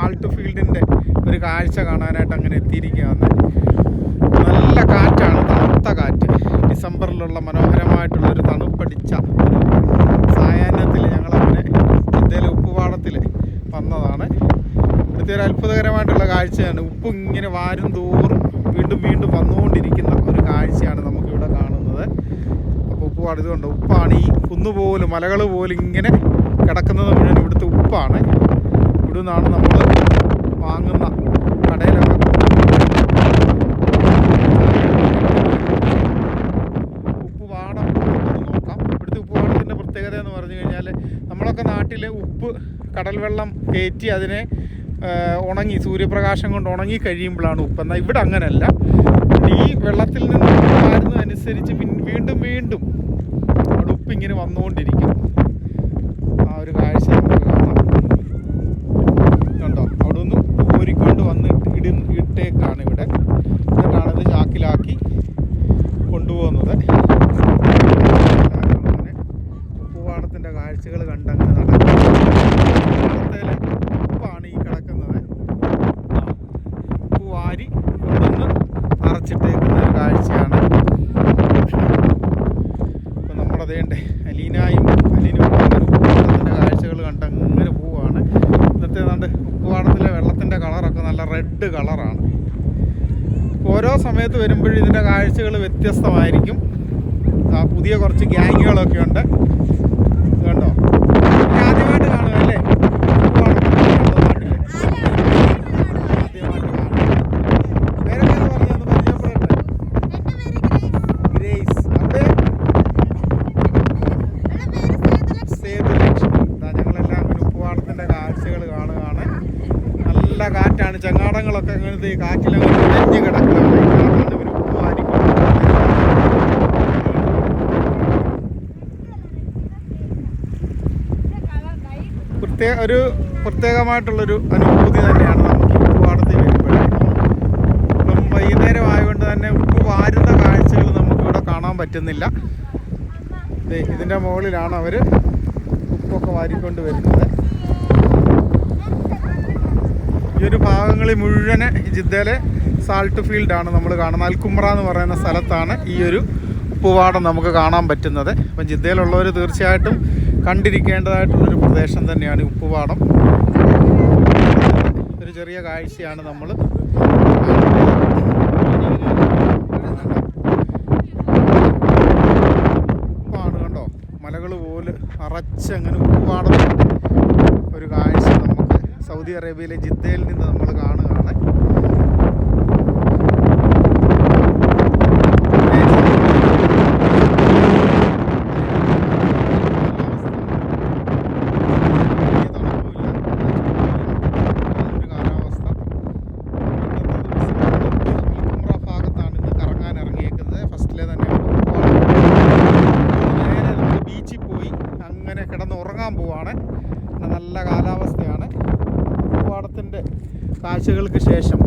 Salt ഫീൽഡിന്റെ ഒരു കാഴ്ച കാണാനായിട്ട് അങ്ങനെ എത്തിയിരിക്കുകയാണ്. നല്ല കാറ്റാണ് തണുത്ത കാറ്റ്. ഡിസംബറിലുള്ള മനോഹരമായിട്ടുള്ള ഒരു തണുപ്പടിച്ച ഒരു സായാഹ്നത്തിൽ ഞങ്ങളങ്ങനെ ജിദ്ദയിലെ ഉപ്പുപാടത്തിൽ വന്നതാണ്. ഇവിടുത്തെ ഒരു അത്ഭുതകരമായിട്ടുള്ള കാഴ്ചയാണ്. ഉപ്പ് ഇങ്ങനെ വാരും തോറും വീണ്ടും വീണ്ടും വന്നുകൊണ്ടിരിക്കുന്ന ഒരു കാഴ്ചയാണ് നമുക്കിവിടെ കാണുന്നത്. അപ്പോൾ ഉപ്പുപാട് ഇതുകൊണ്ട് ഉപ്പാണ് ഈ കുന്നുപോലും മലകൾ പോലും ഇങ്ങനെ കിടക്കുന്നത് മുഴുവൻ ഇവിടുത്തെ ഉപ്പാണ്. ഇവിടെ നിന്നാണ് നമ്മൾ വാങ്ങുന്ന കടയിലൊക്കെ ഉപ്പുപാടം നോക്കാം. ഇവിടുത്തെ ഉപ്പുപാടത്തിന്റെ പ്രത്യേകത എന്ന് പറഞ്ഞു കഴിഞ്ഞാൽ നമ്മളൊക്കെ നാട്ടിൽ ഉപ്പ് കടൽ വെള്ളം കയറ്റി അതിനെ ഉണങ്ങി സൂര്യപ്രകാശം കൊണ്ട് ഉണങ്ങി കഴിയുമ്പോഴാണ് ഉപ്പ്. എന്നാൽ ഇവിടെ അങ്ങനെയല്ല. ഈ വെള്ളത്തിൽ നിന്ന് മാറുന്നതനുസരിച്ച് പിൻ- വീണ്ടും വീണ്ടും അവിടെ ഉപ്പ് ഇങ്ങനെ വന്നുകൊണ്ടിരിക്കും. ആ ഒരു കാഴ്ച നമുക്ക് കാണാം കണ്ടോ അവിടെ നിന്ന് ഉപ്പ് കോരിക്കൊണ്ട് വന്നിട്ട് ഇട ഇട്ടേക്കാണ് ഇവിടെ. എന്നിട്ടാണ് ഇത് ചാക്കിലാക്കി കൊണ്ടുപോകുന്നത്. ഉപ്പുപാടത്തിന്റെ കാഴ്ചകൾ കണ്ടങ്ങനെ നടക്കും ഉപ്പാണ് ഈ കിടക്കുന്നത്. ആ, ഉപ്പ് വാരി കൊണ്ടുവന്ന് അറച്ചിട്ടേക്കുന്ന ഒരു കാഴ്ചയാണ്. അപ്പം നമ്മുടെ അതേണ്ടേ അലീനായും അലീനും ഒക്കെ അങ്ങനെ ഉപ്പുപാടത്തിന്റെ കാഴ്ചകൾ കണ്ട് അങ്ങനെ പോവുകയാണ് ഇന്നത്തെ ഏതാണ്ട് ഉപ്പുപാടത്തിലെ വെള്ളത്തിന്റെ കളറൊക്കെ നല്ല റെഡ് കളറാണ്. ഓരോ സമയത്ത് വരുമ്പോഴും ഇതിന്റെ കാഴ്ചകൾ വ്യത്യസ്തമായിരിക്കും. പുതിയ കുറച്ച് ഗ്യാങ്ങുകളൊക്കെ ഉണ്ട് ഇത് കണ്ടോ ഇത് ആദ്യമായിട്ട് കാണുമല്ലേ ഉപ്പുപാടം നാട്ടിൽ. ആദ്യമായിട്ട് കാണും പേരൊക്കെ ഒന്ന് പറഞ്ഞൊന്ന് പരിചയപ്പെടട്ടെ ഗ്രേസ് അവിടെ സേതുലക്ഷ്മി ഇതാ ഞങ്ങളെല്ലാം അങ്ങനെ ഉപ്പുപാടത്തിന്റെ കാഴ്ചകൾ കാണുകയാണ് നല്ല കാറ്റാണ് ചങ്ങാടങ്ങളൊക്കെ അങ്ങനത്തെ ഈ കാറ്റിലങ്ങനെ ഇഴഞ്ഞ് കിടക്കുകയാണ് ഇതിനകത്താണ് ഇവർ പ്രത്യേക ഒരു പ്രത്യേകമായിട്ടുള്ളൊരു അനുഭൂതി തന്നെയാണ് നമുക്ക് ഉപ്പുപാടത്തിൽ വരുമ്പോഴേക്കും ഇപ്പം വൈകുന്നേരം ആയതുകൊണ്ട് തന്നെ ഉപ്പ് വാരുന്ന കാഴ്ചകൾ നമുക്കിവിടെ കാണാൻ പറ്റുന്നില്ല. ഇതിന്റെ മുകളിലാണ് അവർ ഉപ്പൊക്കെ വാരിക്കൊണ്ട് വരുന്നത്. ഈ ഒരു ഭാഗങ്ങളിൽ മുഴുവൻ ജിദ്ദയിലെ സാൾട്ട് ഫീൽഡാണ് നമ്മൾ കാണുന്നത്. അൽക്കുമ്ര എന്ന് പറയുന്ന സ്ഥലത്താണ് ഈ ഒരു ഉപ്പുപാടം നമുക്ക് കാണാൻ പറ്റുന്നത്. അപ്പം ജിദ്ദയിലുള്ളവർ തീർച്ചയായിട്ടും കണ്ടിരിക്കേണ്ടതായിട്ടുള്ളൊരു പ്രദേശം തന്നെയാണ് ഉപ്പുപാടം. ഒരു ചെറിയ കാഴ്ചയാണ് നമ്മൾ ഉപ്പാണ് കണ്ടോ? മലകൾ പോലെ അറച്ചങ്ങനെ ഉപ്പുപാടം. സൗദി അറേബ്യയിലെ ജിദ്ദയിൽ നിന്ന് നമ്മൾ കാണുകയാണ് അങ്ങനെ കിടന്ന് ഉറങ്ങാൻ പോവാണ് നല്ല കാലാവസ്ഥയാണ് കവാടത്തിന്റെ കാഴ്ചകൾക്ക് ശേഷം